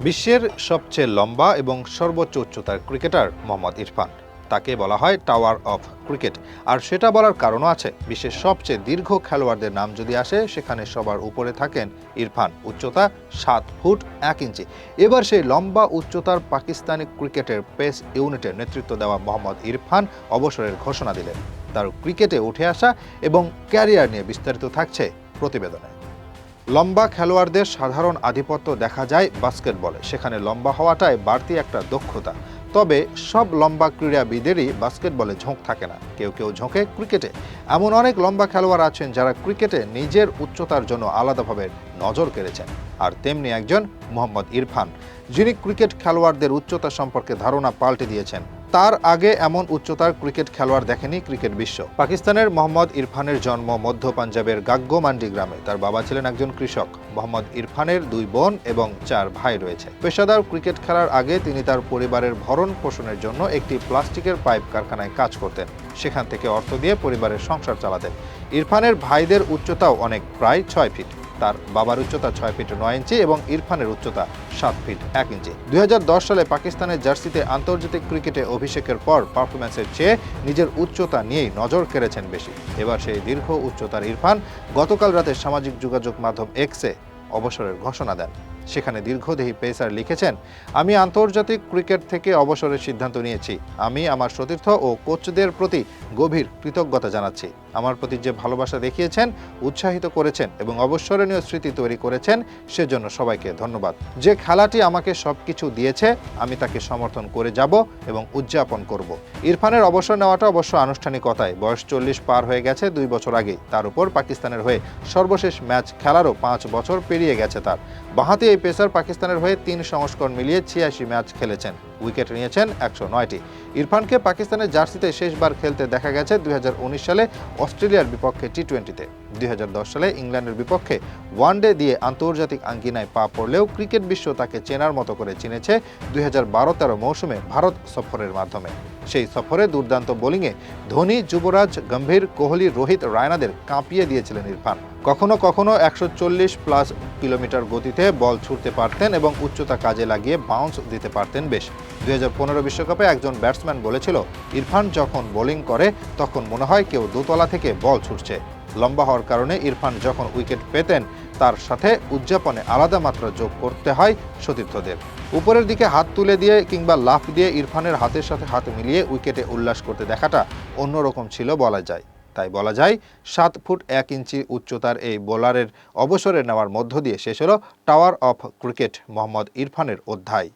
বিশ্বের সবচেয়ে লম্বা এবং সর্বোচ্চ উচ্চতার ক্রিকেটার মোহাম্মদ ইরফান। তাকে বলা হয় টাওয়ার অফ ক্রিকেট। আর সেটা বলার কারণও আছে। বিশ্বের সবচেয়ে দীর্ঘ খেলোয়াড়দের নাম যদি আসে, সেখানে সবার উপরে থাকেন ইরফান। উচ্চতা সাত ফুট এক ইঞ্চি। এবার সেই লম্বা উচ্চতার পাকিস্তানি ক্রিকেটের পেস ইউনিটের নেতৃত্ব দেওয়া মোহাম্মদ ইরফান অবসরের ঘোষণা দিলেন। তার ক্রিকেটে উঠে আসা এবং ক্যারিয়ার নিয়ে বিস্তারিত থাকছে প্রতিবেদনে। লম্বা খেলোয়াড়দের সাধারণ আধিপত্য দেখা যায় বাস্কেটবলে। সেখানে লম্বা হওয়াটাই বাড়তি একটা দক্ষতা। তবে সব লম্বা ক্রীড়াবিদেরই বাস্কেটবলে ঝোঁক থাকে না। কেউ কেউ ঝোঁকে ক্রিকেটে। এমন অনেক লম্বা খেলোয়াড় আছেন যারা ক্রিকেটে নিজের উচ্চতার জন্য আলাদাভাবে নজর কেড়েছেন। আর তেমনি একজন মোহাম্মদ ইরফান, যিনি ক্রিকেট খেলোয়াড়দের উচ্চতা সম্পর্কে ধারণা পাল্টে দিয়েছেন। তার আগে এমন উচ্চতার ক্রিকেট খেলোয়াড় দেখেনি ক্রিকেট বিশ্ব। পাকিস্তানের মোহাম্মদ ইরফানের জন্ম মধ্য পাঞ্জাবের গাগ্গোমান্ডি গ্রামে। তার বাবা ছিলেন একজন কৃষক। মোহাম্মদ ইরফানের দুই বোন এবং চার ভাই রয়েছে। পেশাদার ক্রিকেট খেলার আগে তিনি তার পরিবারের ভরণ পোষণের জন্য একটি প্লাস্টিকের পাইপ কারখানায় কাজ করতেন। সেখান থেকে অর্থ দিয়ে পরিবারের সংসার চালাতেন। ইরফানের ভাইদের উচ্চতাও অনেক, প্রায় ছয় ফিট। তার বাবার উচ্চতা ছয় ফিট নয় ইঞ্চি এবং ইরফানের উচ্চতা সাত ফিট এক ইঞ্চি। দুই হাজার দশ সালে পাকিস্তানের জার্সিতে আন্তর্জাতিক ক্রিকেটে অভিষেকের পর পারফরম্যান্সের চেয়ে নিজের উচ্চতা নিয়েই নজর কেড়েছেন বেশি। এবার সেই দীর্ঘ উচ্চতার ইরফান গতকাল রাতে সামাজিক যোগাযোগ মাধ্যম এক্সে অবসরের ঘোষণা দেন। সেখানে দীর্ঘদেহী পেসার লিখেছেন, আমি আন্তর্জাতিক ক্রিকেট থেকে অবসরের সিদ্ধান্ত নিয়েছি। আমি আমার সতীর্থ ও কোচদের প্রতি গভীর কৃতজ্ঞতা জানাচ্ছি। আমার প্রতি যে ভালোবাসা দেখিয়েছেন, উৎসাহিত করেছেন এবং অবসরণীয় স্মৃতি তৈরি করেছেন, সেজন্য সবাইকে ধন্যবাদ। যে খেলাটি আমাকে সব কিছু দিয়েছে, আমি তাকে সমর্থন করে যাব এবং উদযাপন করব। ইরফানের অবসর নেওয়াটা অবশ্য আনুষ্ঠানিকতায়। বয়স চল্লিশ পার হয়ে গেছে দুই বছর আগে তার উপর পাকিস্তানের হয়ে সর্বশেষ ম্যাচ খেলারও পাঁচ বছর পেরিয়ে গেছে তার। বাঁহাতি এই পেসার পাকিস্তানের হয়ে তিন সংস্করণ মিলিয়ে ছিয়াশি ম্যাচ খেলেছেন। উইকেট নিয়েছেন একশো নয়টি। ইরফানকে পাকিস্তানের জার্সিতে শেষবার খেলতে দেখা গেছে দুই সালে অস্ট্রেলিয়ার বিপক্ষে টি টোয়েন্টিতে দুই সালে ইংল্যান্ডের বিপক্ষে ওয়ানডে দিয়ে আন্তর্জাতিক আঙ্গিনায় পা পড়লেও ক্রিকেট বিশ্ব তাকে চেনার মতো করে চিনেছে দুই হাজার বারো তেরো মৌসুমে ভারত সফরের মাধ্যমে। সেই সফরে দুর্দান্ত বোলিংয়ে ধোনি, যুবরাজ, গম্ভীর, কোহলি, রোহিত, রায়নাদের কাঁপিয়ে দিয়েছিলেন ইরফান। কখনো কখনো একশো চল্লিশ প্লাস কিলোমিটার গতিতে বল ছুটতে পারতেন এবং উচ্চতা কাজে লাগিয়ে বাউন্স দিতে পারতেন বেশ। দুই বিশ্বকাপে একজন ব্যাটসম্যান বলেছিল, ইরফান যখন বোলিং করে, তখন মনে হয় কেউ দোতলা থেকে বল ছুটছে। লম্বা হওয়ার কারণে ইরফান যখন উইকেট পেতেন, তার সাথে উদযাপনে আলাদা মাত্রা যোগ করতে হয় সতীর্থদের। উপরের দিকে হাত তুলে দিয়ে কিংবা লাফ দিয়ে ইরফানের হাতের সাথে হাত মিলিয়ে উইকেটে উল্লাস করতে দেখাটা অন্যরকম ছিল বলা যায়। তাই বলা যায়, সাত ফুট এক ইঞ্চি উচ্চতার এই বোলারের অবসরে নেওয়ার মধ্য দিয়ে শেষ হল টাওয়ার অফ ক্রিকেট মোহাম্মদ ইরফানের অধ্যায়।